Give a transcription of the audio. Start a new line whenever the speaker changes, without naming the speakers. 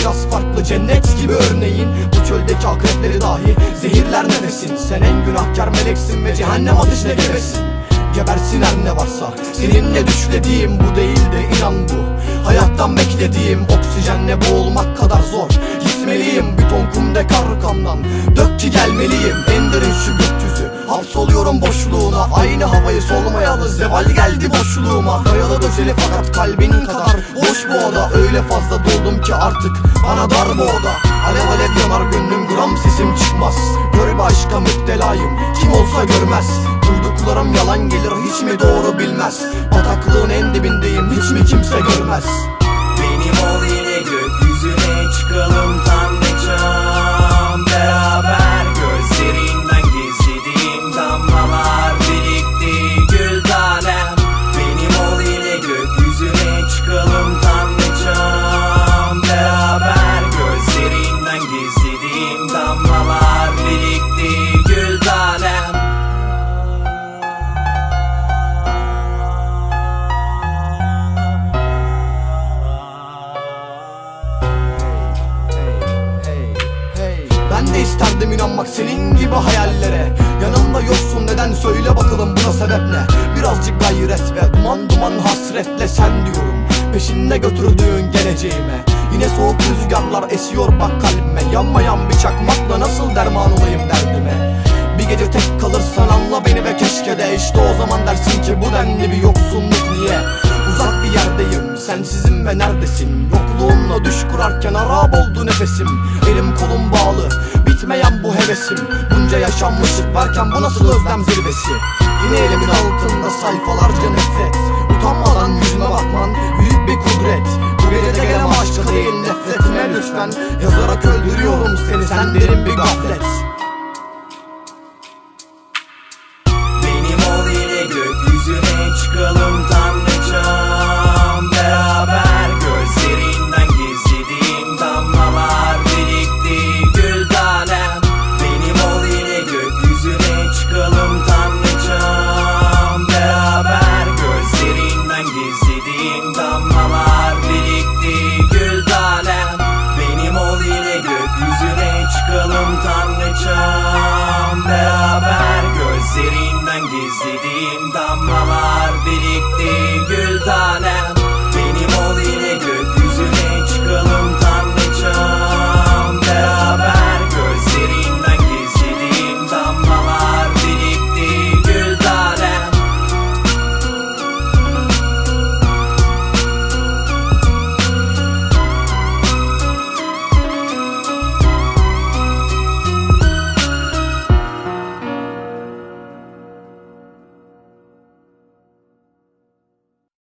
biraz farklı cennet gibi örneğin. Bu çöldeki akrepleri dahi zehirler nefesin. Sen en günahkar meleksin ve cehennem ateşine gebesin. Gebersin her ne varsa. Seninle düşlediğim bu değil de inan bu. Hayattan beklediğim oksijenle boğulmak kadar zor. Gitmeliyim bir ton kumdek arkamdan Dök ki gelmeliyim en derin şu Hapsoluyorum boşluğuna Aynı havayı solmayalı zeval geldi boşluğuma. Dayalı döşeli fakat kalbin kadar Boş bu oda. Öyle fazla doldum ki artık Bana dar bu oda. Alev alev yanar gönlüm gram sesim çıkmaz. Gör bir aşka müptelayım Kim olsa görmez. Duyduklarım yalan gelir hiç mi doğru bilmez? Bataklığın en dibindeyim hiç mi kimse görmez De isterdim inanmak senin gibi hayallere. Yanımda yoksun neden söyle bakalım buna sebep ne? Birazcık gayret ve duman duman hasretle sen diyorum. Peşinde götürdüğün geleceğime. Yine soğuk rüzgarlar esiyor bak kalbime. Yanmayan bir çakmakla nasıl derman olayım derdime? Bir gece tek kalırsan anla beni ve keşke de. İşte o zaman dersin ki bu denli bir yoksunluk niye? Uzak bir yerdeyim sensizim ve neredesin? Yokluğunla düş kurarken harap oldu nefesim. Elim kolum bağlı bitmeyen bu hevesim. Bunca yaşanmışlık varken bu nasıl özlem zirvesi? Yine elimin altında sayfalarca nefret. Utanmadan yüzüme bakman büyük bir kudret. Bu gecede gelen aşka değil nefretime lütfen. Yazarak öldürüyorum seni sen derin bir gaflet.
Benim ol yine gökyüzüne çıkalım gözlerinden gizlediğim